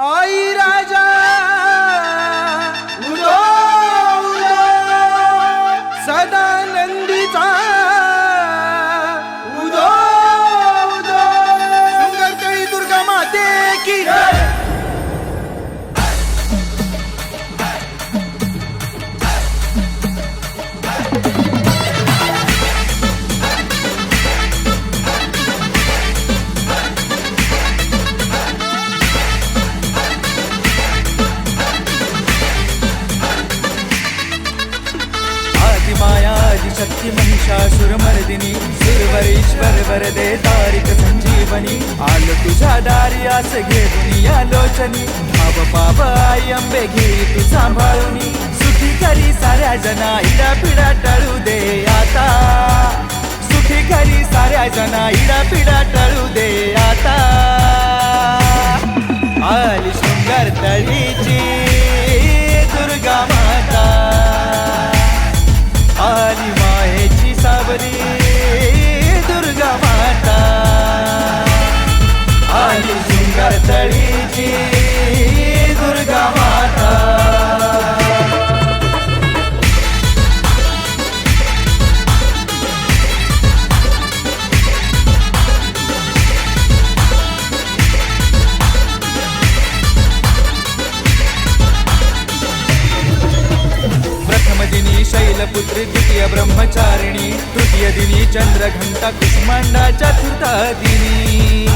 आई महिषासुरमर्दिनी सुरवरेश्वर वरदे तारिक संजीवनी आलो तुझ्या दारी आस घेऊन या लोचनी भाव पाप आई अंबे घे तू सांभाळूनी सुखी करी साऱ्या जना इडा पिडा टळू दे आता. सुखी करी साऱ्या जना इडा पिडा टळू दे आता. आली शृंगार तळीची पुत्री द्वितीय ब्रह्मचारिणी तृतीय दिनी चंद्रघंटा कुष्मांडा चतुर्थ दिनी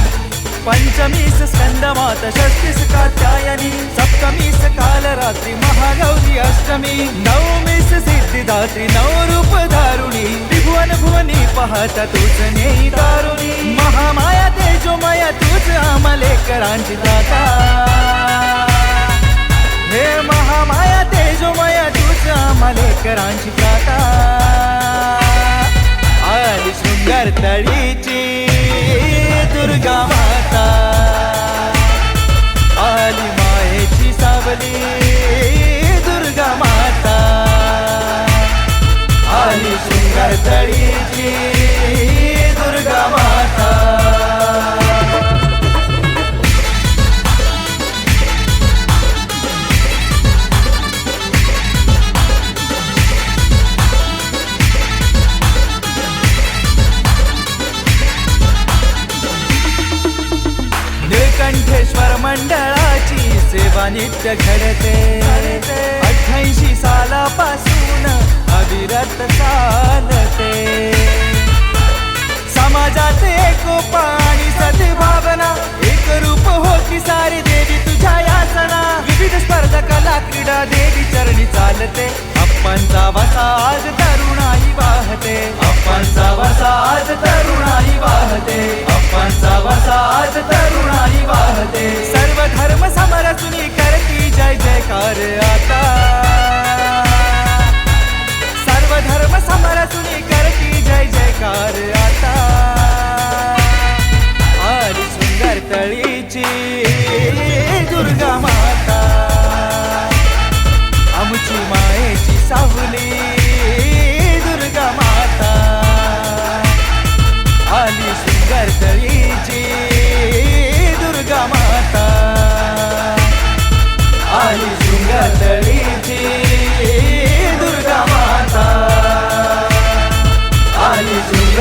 पंचमीस स्कंदमात षष्टीस कात्यायनी सप्तमीस कालरात्री महागौरी अष्टमी नवमीस सिद्धिदात्री नवरूप धारुणी त्रिभुवन भुवनी पाहत तूच नेई दारुणी. महामाया तेजोमया तूच आमलेकरांची दाता हे महामाया तेजोमया तूच आम्हालेकरांची शृंगार तळीची दुर्गा माता. निळकंठेश्वर मंडळाची सेवा नित्य घडते. अठ्ठ्याऐंशी सालापासून चालते. अप्पांचा वसा आज मंडळीची दुर्गा माता. आणि श्री